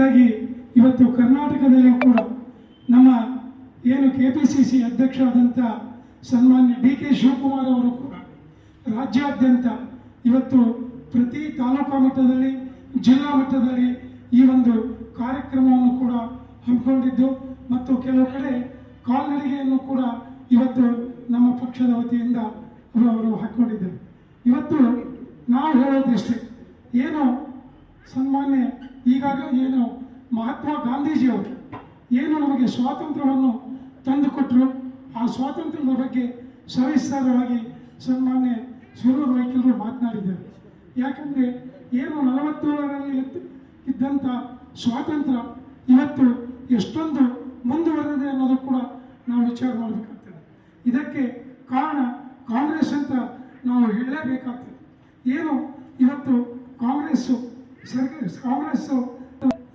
ರೀತಿಯಾಗಿ ಇವತ್ತು ಕರ್ನಾಟಕದಲ್ಲಿಯೂ ಕೂಡ ನಮ್ಮ ಏನು ಕೆ ಪಿ ಸಿ ಸಿ ಅಧ್ಯಕ್ಷರಾದಂಥ ಸನ್ಮಾನ್ಯ ಡಿ ಕೆ ಶಿವಕುಮಾರ್ ಅವರು ಕೂಡ ರಾಜ್ಯಾದ್ಯಂತ ಇವತ್ತು ಪ್ರತಿ ತಾಲೂಕಾ ಮಟ್ಟದಲ್ಲಿ, ಜಿಲ್ಲಾ ಮಟ್ಟದಲ್ಲಿ ಈ ಒಂದು ಕಾರ್ಯಕ್ರಮವನ್ನು ಕೂಡ ಹಮ್ಮಿಕೊಂಡಿದ್ದು ಮತ್ತು ಕೆಲವು ಕಡೆ ಕಾಲ್ನಡಿಗೆಯನ್ನು ಕೂಡ ಇವತ್ತು ನಮ್ಮ ಪಕ್ಷದ ವತಿಯಿಂದ ಅವರು ಹಾಕ್ಕೊಂಡಿದ್ದಾರೆ. ಇವತ್ತು ನಾವು ಹೇಳೋದಿಷ್ಟೇ, ಏನು ಸನ್ಮಾನ್ಯ ಈಗಾಗ ಏನು ಮಹಾತ್ಮ ಗಾಂಧೀಜಿಯವರು ಏನು ನಮಗೆ ಸ್ವಾತಂತ್ರ್ಯವನ್ನು ತಂದುಕೊಟ್ಟರು ಆ ಸ್ವಾತಂತ್ರ್ಯದ ಬಗ್ಗೆ ಸವಿಸ್ತಾರವಾಗಿ ಸನ್ಮಾನ್ಯ ಸುರೂರು ವೈಕಲ್ರು ಮಾತನಾಡಿದ್ದಾರೆ. ಯಾಕಂದರೆ ಏನು ನಲವತ್ತೇಳರಲ್ಲಿ ಇದ್ದ- ಇದ್ದಂಥ ಸ್ವಾತಂತ್ರ್ಯ ಇವತ್ತು ಎಷ್ಟೊಂದು ಮುಂದುವರೆದಿದೆ ಅನ್ನೋದು ಕೂಡ ನಾವು ವಿಚಾರ ಮಾಡಬೇಕಾಗ್ತದೆ. ಇದಕ್ಕೆ ಕಾರಣ ಕಾಂಗ್ರೆಸ್ ಅಂತ ನಾವು ಹೇಳಲೇಬೇಕಾಗ್ತದೆ. ಏನು, ಇವತ್ತು ಕಾಂಗ್ರೆಸ್ಸು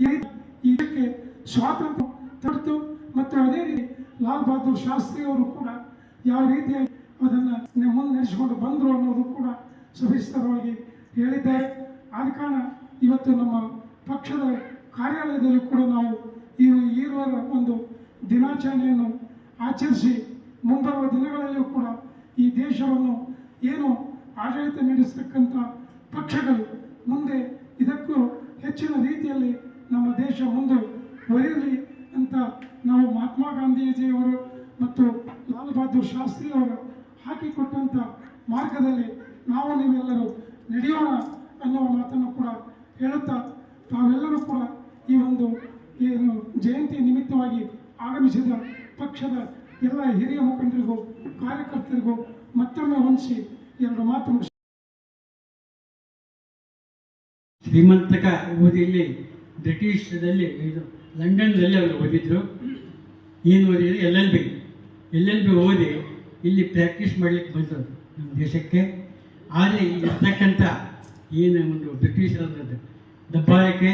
ಈ- ಇದಕ್ಕೆ ಸ್ವಾತಂತ್ರ್ಯ ತಡೆದು ಮತ್ತು ಅದೇ ರೀತಿ ಲಾಲ್ ಬಹದ್ದೂರ್ ಶಾಸ್ತ್ರಿ ಅವರು ಕೂಡ ಯಾವ ರೀತಿಯಾಗಿ ಅದನ್ನು ಮುಂದೆ ನಡೆಸಿಕೊಂಡು ಬಂದರು ಅನ್ನೋದು ಕೂಡ ಸವಿಸ್ತರವಾಗಿ ಹೇಳಿದ್ದಾರೆ. ಆದ ಕಾರಣ ಇವತ್ತು ನಮ್ಮ ಪಕ್ಷದ ಕಾರ್ಯಾಲಯದಲ್ಲಿ ಕೂಡ ನಾವು ಈ ಈರುವರ ಒಂದು ದಿನಾಚರಣೆಯನ್ನು ಆಚರಿಸಿ ಮುಂಬರುವ ದಿನಗಳಲ್ಲಿಯೂ ಕೂಡ ಈ ದೇಶವನ್ನು ಏನು ಆಡಳಿತ ನಡೆಸತಕ್ಕಂಥ ಪಕ್ಷಗಳು ಮುಂದೆ ಇದಕ್ಕೂ ಹೆಚ್ಚಿನ ರೀತಿಯಲ್ಲಿ ನಮ್ಮ ದೇಶ ಮುಂದೆ ಒರೆಯಲಿ ಅಂತ ನಾವು ಮಹಾತ್ಮ ಗಾಂಧೀಜಿಯವರು ಮತ್ತು ಲಾಲ್ ಬಹದ್ದೂರ್ ಶಾಸ್ತ್ರಿಯವರು ಹಾಕಿಕೊಟ್ಟಂಥ ಮಾರ್ಗದಲ್ಲಿ ನಾವು ನೀವೆಲ್ಲರೂ ನಡೆಯೋಣ ಅನ್ನೋ ಮಾತನ್ನು ಕೂಡ ಹೇಳುತ್ತಾ ತಾವೆಲ್ಲರೂ ಕೂಡ ಈ ಒಂದು ಏನು ಜಯಂತಿ ನಿಮಿತ್ತವಾಗಿ ಆಗಮಿಸಿದ ಪಕ್ಷದ ಎಲ್ಲ ಹಿರಿಯ ಮುಖಂಡರಿಗೂ ಕಾರ್ಯಕರ್ತರಿಗೂ ಮತ್ತೊಮ್ಮೆ ಹೊಂದಿಸಿ ಎರಡು ಮಾತು ಶ್ರೀಮಂತಕ ಓದಿಯಲ್ಲಿ ಬ್ರಿಟಿಷದಲ್ಲಿ ಇದು ಲಂಡನ್ನಲ್ಲಿ ಅವರು ಓದಿದ್ರು. ಏನು ಓದಿದ್ರು? L L B. L L B ಓದಿ ಇಲ್ಲಿ ಪ್ರಾಕ್ಟೀಸ್ ಮಾಡಲಿಕ್ಕೆ ಬಂದರು ನಮ್ಮ ದೇಶಕ್ಕೆ. ಆದರೆ ಇರ್ತಕ್ಕಂಥ ಏನು ಒಂದು ಬ್ರಿಟಿಷರದ್ದು ದಬ್ಬಾಳಿಕೆ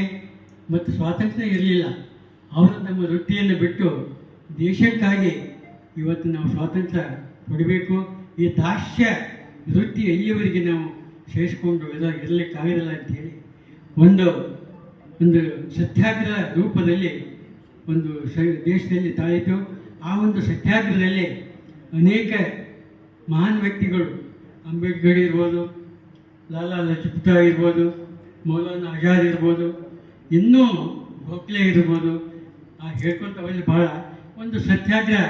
ಮತ್ತು ಸ್ವಾತಂತ್ರ್ಯ ಇರಲಿಲ್ಲ. ಅವರು ತಮ್ಮ ವೃತ್ತಿಯನ್ನು ಬಿಟ್ಟು ದೇಶಕ್ಕಾಗಿ ಇವತ್ತು ನಾವು ಸ್ವಾತಂತ್ರ್ಯ ಕೊಡಬೇಕು. ಈ ದಾಸ್ಯ ವೃತ್ತಿ ಎಲ್ಲಿವರೆಗೆ ನಾವು ಸೇರಿಸ್ಕೊಂಡು ಇರಲಿಕ್ಕಾಗಿರಲ್ಲ ಅಂತೇಳಿ ಒಂದು ಒಂದು ಸತ್ಯಾಗ್ರಹ ರೂಪದಲ್ಲಿ ಒಂದು ಸ ದೇಶದಲ್ಲಿ ತಾಳಿತು. ಆ ಒಂದು ಸತ್ಯಾಗ್ರಹದಲ್ಲಿ ಅನೇಕ ಮಹಾನ್ ವ್ಯಕ್ತಿಗಳು ಅಂಬೇಡ್ಕರ್ ಇರ್ಬೋದು, ಲಾಲಾ ಲಜಪತ್ ಇರ್ಬೋದು, ಮೌಲಾನ ಆಜಾದ್ ಇರ್ಬೋದು, ಇನ್ನೂ ಗೋಖಲೆ ಇರ್ಬೋದು. ಆ ಹೇಳ್ಕೊತ ಹೋದ್ರೆ ಭಾಳ ಒಂದು ಸತ್ಯಾಗ್ರಹ,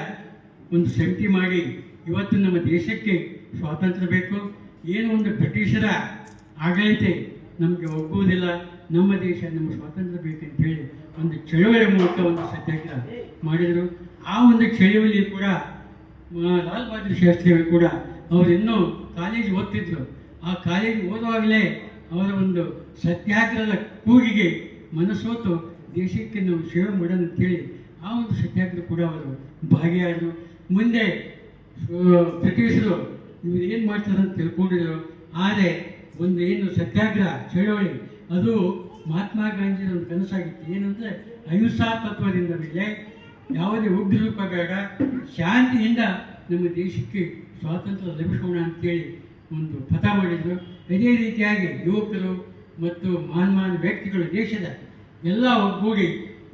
ಒಂದು ಸಮಿತಿ ಮಾಡಿ ಇವತ್ತು ನಮ್ಮ ದೇಶಕ್ಕೆ ಸ್ವಾತಂತ್ರ್ಯ ಬೇಕು. ಏನು ಒಂದು ಬ್ರಿಟಿಷರ ಆಡಳಿತ ನಮಗೆ ಒಗ್ಗುವುದಿಲ್ಲ, ನಮ್ಮ ದೇಶ, ನಮ್ಮ ಸ್ವಾತಂತ್ರ್ಯ ಬೇಕಂತ ಹೇಳಿ ಒಂದು ಚಳುವಳಿ ಮೂಲಕ ಒಂದು ಸತ್ಯಾಗ್ರಹ ಮಾಡಿದರು. ಆ ಒಂದು ಚಳುವಳಿ ಕೂಡ ಲಾಲ್ ಬಹದ್ದೂರ್ ಶಾಸ್ತ್ರಿಯವರು ಕೂಡ ಅವರು ಇನ್ನೂ ಕಾಲೇಜ್ ಓದ್ತಿದ್ರು. ಆ ಕಾಲೇಜ್ ಓದುವಾಗಲೇ ಅವರ ಒಂದು ಸತ್ಯಾಗ್ರಹದ ಕೂಗಿಗೆ ಮನಸ್ಸೋತು ದೇಶಕ್ಕೆ ನಾವು ಸೇವೆ ಮಾಡೋಣ ಅಂತೇಳಿ ಆ ಒಂದು ಸತ್ಯಾಗ್ರಹ ಕೂಡ ಅವರು ಭಾಗಿಯಾದರು. ಮುಂದೆ ಬ್ರಿಟಿಷರು ಇವ್ರು ಏನು ಮಾಡ್ತಾರೆ ಅಂತ ತಿಳ್ಕೊಂಡಿದ್ರು. ಆದರೆ ಒಂದು ಏನು ಸತ್ಯಾಗ್ರಹ, ಚಳವಳಿ, ಅದು ಮಹಾತ್ಮ ಗಾಂಧಿಯ ಒಂದು ಕನಸಾಗಿತ್ತು. ಏನಂದರೆ ಅಹಿಂಸಾ ತತ್ವದಿಂದ ಮೇಲೆ ಯಾವುದೇ ಉಗ್ರ ರೂಪ ಬೇಡ ಶಾಂತಿಯಿಂದ ನಮ್ಮ ದೇಶಕ್ಕೆ ಸ್ವಾತಂತ್ರ್ಯ ಲಭಿಸೋಣ ಅಂತೇಳಿ ಒಂದು ಪಥ ಮಾಡಿದರು. ಅದೇ ರೀತಿಯಾಗಿ ಯುವಕರು ಮತ್ತು ಮಹಾನ್ ವ್ಯಕ್ತಿಗಳು ದೇಶದ ಎಲ್ಲ ಒಗ್ಗೂಡಿ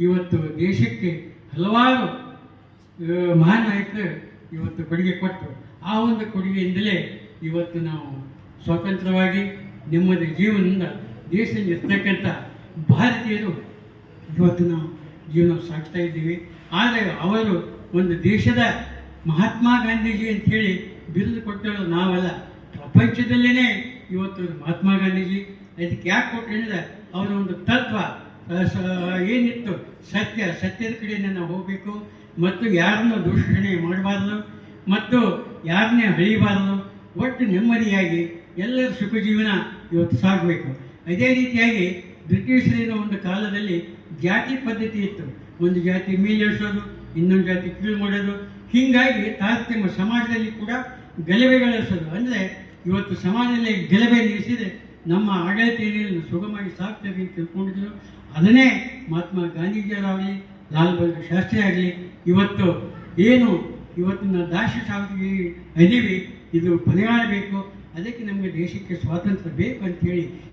ಇವತ್ತು ದೇಶಕ್ಕೆ ಹಲವಾರು ಮಹಾನ್ ನಾಯಕರು ಇವತ್ತು ಕೊಡುಗೆ ಕೊಟ್ಟರು. ಆ ಒಂದು ಕೊಡುಗೆಯಿಂದಲೇ ಇವತ್ತು ನಾವು ಸ್ವತಂತ್ರವಾಗಿ ನೆಮ್ಮದಿ ಜೀವನದಿಂದ ದೇಶ ಇರ್ತಕ್ಕಂಥ ಭಾರತೀಯರು ಇವತ್ತು ನಾವು ಜೀವನ ಸಾಗಿಸ್ತಾ ಇದ್ದೀವಿ. ಆದರೆ ಅವರು ಒಂದು ದೇಶದ ಮಹಾತ್ಮ ಗಾಂಧೀಜಿ ಅಂಥೇಳಿ ಬಿರುದು ಕೊಟ್ಟರು ನಾವಲ್ಲ. ಪ್ರಪಂಚದಲ್ಲೇ ಇವತ್ತು ಮಹಾತ್ಮ ಗಾಂಧೀಜಿ. ಅದಕ್ಕೆ ಯಾಕೆ ಕೊಟ್ಟಿದ್ರೆ ಅವರ ಒಂದು ತತ್ವ ಏನಿತ್ತು? ಸತ್ಯ, ಸತ್ಯದ ಕಡೆಯಿಂದ ನಾವು ಹೋಗಬೇಕು. ಮತ್ತು ಯಾರನ್ನು ದೂಷಣೆ ಮಾಡಬಾರ್ದು. ಮತ್ತು ಯಾರನ್ನೇ ಹಳಿಬಾರದು ಒಟ್ಟು ನೆಮ್ಮದಿಯಾಗಿ ಎಲ್ಲರ ಸುಖ ಜೀವನ ಇವತ್ತು ಸಾಗಬೇಕು ಅದೇ ರೀತಿಯಾಗಿ ಬ್ರಿಟಿಷರಿನ ಒಂದು ಕಾಲದಲ್ಲಿ ಜಾತಿ ಪದ್ಧತಿ ಇತ್ತು. ಒಂದು ಜಾತಿ ಮೇಲೇಳಿಸೋದು ಇನ್ನೊಂದು ಜಾತಿ ಕೀಳು ಮಾಡೋದು. ಹೀಗಾಗಿ ತಾರತಮ್ಯ ಸಮಾಜದಲ್ಲಿ ಕೂಡ ಗಲಭೆಗಳಿಸೋದು ಅಂದರೆ ಇವತ್ತು ಸಮಾಜದಲ್ಲಿ ಗಲಭೆ ನಿಲ್ಲಿಸಿದರೆ ನಮ್ಮ ಆಡಳಿತ ಏನೇನು ಸುಗಮವಾಗಿ ಸಾಗ್ತದೆ ಅಂತ ತಿಳ್ಕೊಂಡಿದ್ರು. ಅದನ್ನೇ ಮಹಾತ್ಮ ಗಾಂಧೀಜಿಯವರಾಗಲಿ, ಲಾಲ್ ಬಹದ್ದೂರ್ ಶಾಸ್ತ್ರಿ ಆಗಲಿ, ಇವತ್ತು ಏನು ಇವತ್ತಿನ ದಾಸ್ಯ ಸಾಗಿ ಅದೀವಿ ಇದು ಕೊನೆಗಾಣಬೇಕು ಅದಕ್ಕೆ ನಮಗೆ ದೇಶಕ್ಕೆ ಸ್ವಾತಂತ್ರ್ಯ ಬೇಕು ಅಂತೇಳಿ